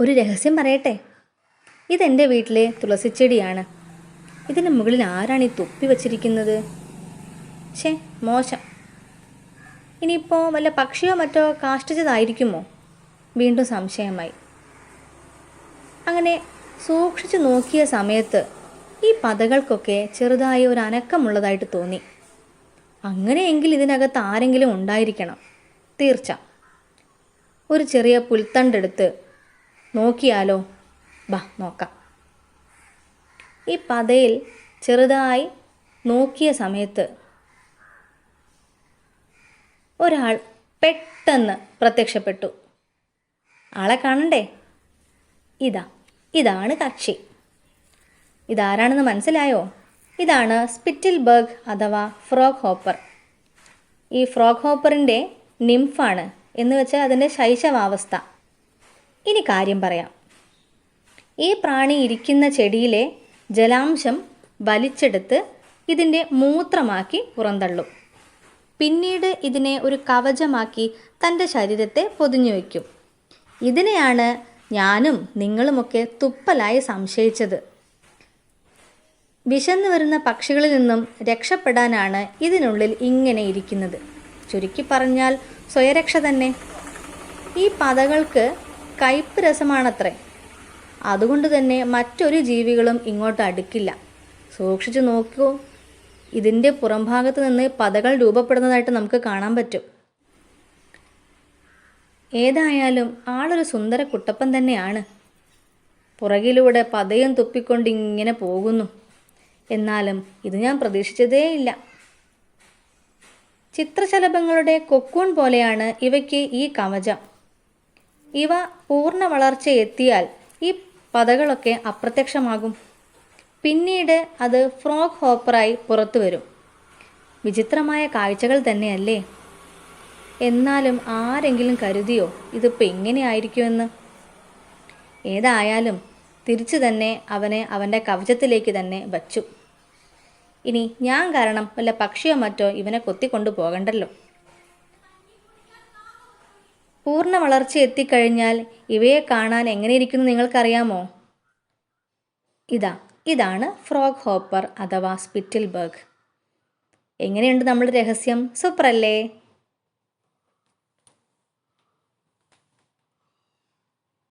ഒരു രഹസ്യം പറയട്ടെ? ഇതെന്റെ വീട്ടിലെ തുളസിച്ചെടിയാണ് ഇതിന് മുകളിൽ ആരാണ് ഈ തൊപ്പി വച്ചിരിക്കുന്നത്? ഛേ മോശം. ഇനിയിപ്പോൾ വല്ല പക്ഷിയോ മറ്റോ കാഷ്ടിച്ചതായിരിക്കുമോ? വീണ്ടും സംശയമായി. അങ്ങനെ സൂക്ഷിച്ചു നോക്കിയ സമയത്ത് ഈ പതകൾക്കൊക്കെ ചെറുതായി ഒരു അനക്കമുള്ളതായിട്ട് തോന്നി. അങ്ങനെയെങ്കിൽ ഇതിനകത്ത് ആരെങ്കിലും ഉണ്ടായിരിക്കണം. തീർച്ച. ഒരു ചെറിയ പുൽത്തണ്ടെടുത്ത് നോക്കിയാലോ? ബാ നോക്കാം. ഈ പതയിൽ ചെറുതായി നോക്കിയ സമയത്ത് ഒരാൾ പെട്ടെന്ന് പ്രത്യക്ഷപ്പെട്ടു. ആളെ കാണണ്ടേ? ഇതാ ഇതാണ് കക്ഷി. ഇതാരാണെന്ന് മനസ്സിലായോ? ഇതാണ് സ്പിറ്റിൽ ബർഗ് അഥവാ ഫ്രോഗ് ഹോപ്പർ. ഈ ഫ്രോഗ് ഹോപ്പറിന്റെ നിംഫാണ് എന്ന് വെച്ചാൽ അതിന്റെ ശൈശവാവസ്ഥ. ഇനി കാര്യം പറയാം. ഈ പ്രാണി ഇരിക്കുന്ന ചെടിയിലെ ജലാംശം വലിച്ചെടുത്ത് ഇതിന്റെ മൂത്രമാക്കി പുറന്തള്ളും. പിന്നീട് ഇതിനെ ഒരു കവചമാക്കി തന്റെ ശരീരത്തെ പൊതിഞ്ഞു വയ്ക്കും. ഇതിനെയാണ് ഞാനും നിങ്ങളുമൊക്കെ തുപ്പലായി സംശയിച്ചത്. വിശന്നു വരുന്ന പക്ഷികളിൽ നിന്നും രക്ഷപ്പെടാനാണ് ഇതിനുള്ളിൽ ഇങ്ങനെ ഇരിക്കുന്നത്. ചുരുക്കി പറഞ്ഞാൽ സ്വയരക്ഷ തന്നെ. ഈ പതകൾക്ക് കയ്പ് രസമാണത്രേ. അതുകൊണ്ട് തന്നെ മറ്റൊരു ജീവികളും ഇങ്ങോട്ട് അടുക്കില്ല. സൂക്ഷിച്ചു നോക്കൂ. ഇതിന്റെ പുറംഭാഗത്ത് നിന്ന് പതകൾ രൂപപ്പെടുന്നതായിട്ട് നമുക്ക് കാണാൻ പറ്റും. ഏതായാലും ആളൊരു സുന്ദര കുട്ടപ്പൻ തന്നെയാണ്. പുറകിലൂടെ പതയും തുപ്പിക്കൊണ്ട് ഇങ്ങനെ പോകുന്നു. എന്നാലും ഇത് ഞാൻ പ്രതീക്ഷിച്ചതേയില്ല ചിത്രശലഭങ്ങളുടെ കൊക്കൂൺ പോലെയാണ് ഇവയ്ക്ക് ഈ കവചം. ഇവ പൂർണ വളർച്ച എത്തിയാൽ ഈ പതകളൊക്കെ അപ്രത്യക്ഷമാകും. പിന്നീട് അത് ഫ്രോഗ് ഹോപ്പറായി പുറത്തു വരും. വിചിത്രമായ കാഴ്ചകൾ തന്നെയല്ലേ? എന്നാലും ആരെങ്കിലും കരുതിയോ ഇതിപ്പോൾ എങ്ങനെയായിരിക്കുമെന്ന് ഏതായാലും തിരിച്ചു തന്നെ അവനെ അവന്റെ കവചത്തിലേക്ക് തന്നെ വച്ചു. ഇനി ഞാൻ കാരണം വല്ല പക്ഷിയോ മറ്റോ ഇവനെ കൊത്തിക്കൊണ്ടു പോകണ്ടല്ലോ. പൂർണ വളർച്ച എത്തിക്കഴിഞ്ഞാൽ ഇവയെ കാണാൻ എങ്ങനെയിരിക്കുന്നു നിങ്ങൾക്കറിയാമോ? ഇതാ ഇതാണ് ഫ്രോഗ് ഹോപ്പർ അഥവാ സ്പിറ്റിൽ ബർഗ് എങ്ങനെയുണ്ട് നമ്മുടെ രഹസ്യം? സൂപ്പറല്ലേ?